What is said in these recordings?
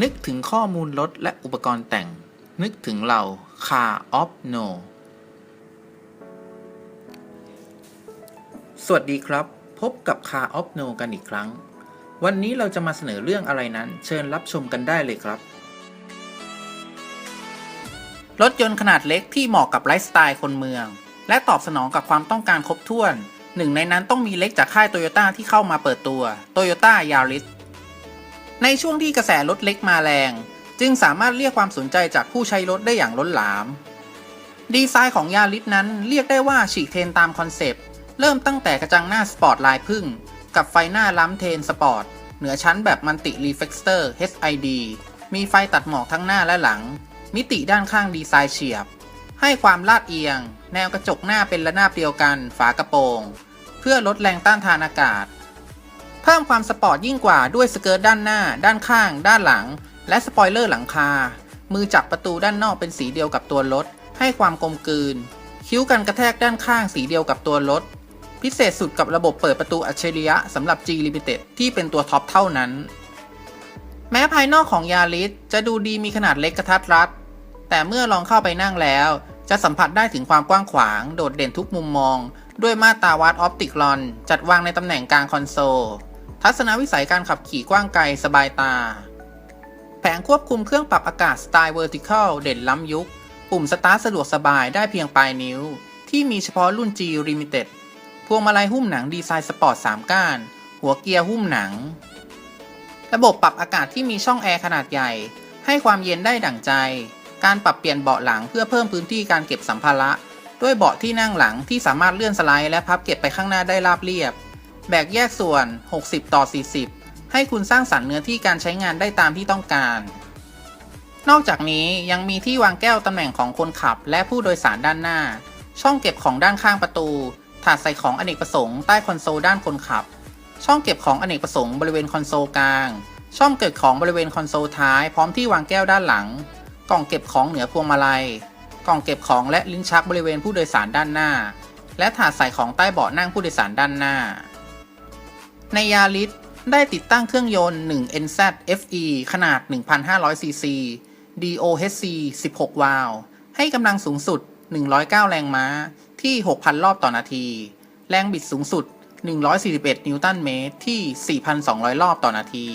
นึกถึงข้อมูลรถและอุปกรณ์แต่ง นึกถึงเรา Car of No สวัสดีครับ พบกับ Car of No กันอีกครั้ง วันนี้เราจะมาเสนอเรื่องอะไรนั้น เชิญรับชมกันได้เลยครับ รถยนต์ขนาดเล็กที่เหมาะกับไลฟ์สไตล์คนเมือง และตอบสนองกับความต้องการครบถ้วน หนึ่งในนั้นต้องมีเล็กจากค่ายโตโยต้าที่เข้ามาเปิดตัว Toyota Yaris ในช่วงที่กระแสรถเล็กมาแรง จึงสามารถเรียกความสนใจจากผู้ใช้รถได้อย่างล้นหลาม ดีไซน์ของยาริสนั้นเรียกได้ว่าฉีกเทนตามคอนเซปต์ เริ่มตั้งแต่กระจังหน้าสปอร์ตลายพึ่ง กับไฟหน้าล้ำเทนสปอร์ต เหนือชั้นแบบมันติรีเฟกเตอร์ HID มีไฟตัดหมอกทั้งหน้าและหลัง มิติด้านข้างดีไซน์เฉียบ ให้ความลาดเอียง แนวกระจกหน้าเป็นระนาบเดียวกัน ฝากระโปรง เพื่อลดแรงต้านทานอากาศ เพิ่มความสปอร์ตยิ่งกว่าด้วยสเกิร์ตด้านหน้า ด้านข้าง ด้านหลัง และสปอยเลอร์หลังคา มือจับประตูด้านนอกเป็นสีเดียวกับตัวรถ ให้ความกลมกลืน คิ้วกันกระแทกด้านข้างสีเดียวกับตัวรถ พิเศษสุดกับระบบเปิดประตูอัจฉริยะสำหรับ G Limited ที่เป็นตัวท็อปเท่านั้น แม้ภายนอกของยาริสจะดูดีมีขนาดเล็กกระทัดรัด แต่เมื่อลองเข้าไปนั่งแล้ว จะสัมผัสได้ถึงความกว้างขวาง โดดเด่นทุกมุมมอง ด้วยมาตราวัดออปติกลอน จัดวางในตำแหน่งกลางคอนโซล ทัศนวิสัยการขับขี่กว้างไกลสบายตา แผงควบคุมเครื่องปรับอากาศสไตล์ Vertical เด่นล้ำยุค ปุ่มสตาร์ทสะดวกสบายได้เพียงปลายนิ้ว ที่มีเฉพาะรุ่น G Limited พวงมาลัยหุ้มหนังดีไซน์สปอร์ต 3 ก้าน หัวเกียร์หุ้มหนัง ระบบปรับอากาศที่มีช่องแอร์ขนาดใหญ่ ให้ความเย็นได้ดั่งใจ การปรับเปลี่ยนเบาะหลังเพื่อเพิ่มพื้นที่การเก็บสัมภาระ ด้วยเบาะที่นั่งหลังที่สามารถเลื่อนสไลด์และพับเก็บไปข้างหน้าได้ราบเรียบ แบกแยกส่วน 60 ต่อ 40 ให้คุณสร้างสรรค์เนื้อที่การใช้งานได้ตามที่ต้องการ นอกจากนี้ยังมีที่วางแก้วตำแหน่งของคนขับ และผู้โดยสารด้านหน้า ช่องเก็บของด้านข้างประตู ถาดใส่ของอเนกประสงค์ใต้คอนโซลด้านคนขับ ช่องเก็บของอเนกประสงค์บริเวณคอนโซลกลาง ช่องเก็บของบริเวณคอนโซลท้ายพร้อมที่วางแก้วด้านหลัง กล่องเก็บของเหนือพวงมาลัย กล่องเก็บของและลิ้นชักบริเวณผู้โดยสารด้านหน้า และถาดใส่ของใต้เบาะนั่งผู้โดยสารด้านหน้า ในยาริสได้ติดตั้งเครื่องยนต์ 1 NZ FE ขนาด 1,500 cc DOHC 16 วาล์วให้กำลังสูงสุด 109 แรงม้าที่ 6,000 รอบต่อนาที แรงบิดสูงสุด 141 นิวตันเมตรที่ 4,200 รอบต่อนาที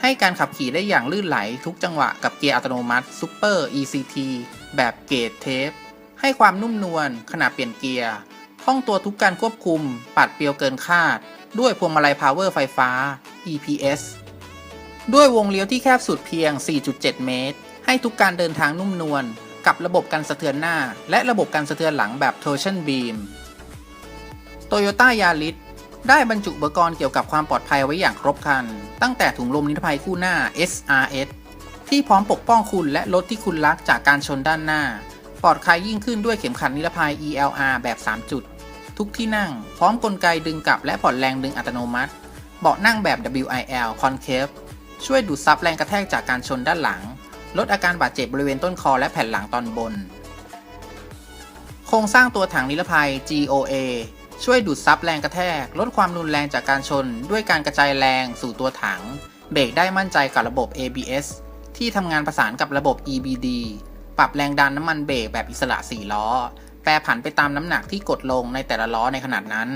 ให้การขับขี่ได้อย่างลื่นไหลทุกจังหวะกับเกียร์อัตโนมัติ Super ECT แบบเกจเทป ให้ความนุ่มนวลขณะเปลี่ยนเกียร์คล่องตัวทุกการควบคุม ปัดเปรียวเกินคาด ด้วยพวงมาลัยพาวเวอร์ไฟฟ้า EPS ด้วยวงเลี้ยวที่แคบสุดเพียง 4.7 เมตร ให้ทุกการเดินทางนุ่มนวลกับระบบกันสะเทือนหน้า และระบบกันสะเทือนหลังแบบ Torsion Beam Toyota Yaris ได้บรรจุอุปกรณ์เกี่ยวกับความปลอดภัยไว้อย่างครบครัน ตั้งแต่ถุงลมนิรภัยคู่หน้า SRS ที่พร้อมปกป้องคุณและรถที่คุณรักจากการชนด้านหน้า ปลอดภัยยิ่งขึ้นด้วยเข็มขัดนิรภัย ELR แบบ 3 จุด ทุกที่นั่ง พร้อมกลไกดึงกลับและผ่อนแรงดึงอัตโนมัติ เบาะนั่งแบบ WIL Concave ช่วยดูดซับแรงกระแทกจากการชนด้านหลัง ลดอาการบาดเจ็บบริเวณต้นคอและแผ่นหลังตอนบน โครงสร้างตัวถังนิรภัย GOA ช่วยดูดซับแรงกระแทก ลดความรุนแรงจากการชน ด้วยการกระจายแรงสู่ตัวถัง เบรกได้มั่นใจกับระบบ ABS ที่ทำงานประสานกับระบบ EBD ปรับแรงดันน้ำมันเบรกแบบอิสระ 4 ล้อ แปรผันไปตามน้ำหนักที่กดลงในแต่ละล้อในขนาดนั้น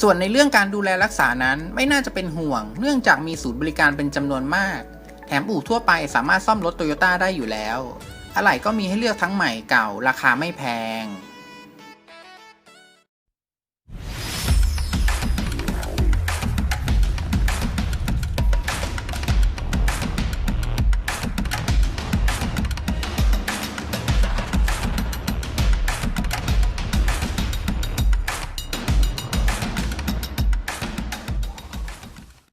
ส่วนในเรื่องการดูแลรักษานั้นไม่น่าจะเป็นห่วง เนื่องจากมีศูนย์บริการเป็นจำนวนมาก แถมอู่ทั่วไปสามารถซ่อมรถโตโยต้าได้อยู่แล้ว อะไหล่ก็มีให้เลือกทั้งใหม่เก่าราคาไม่แพง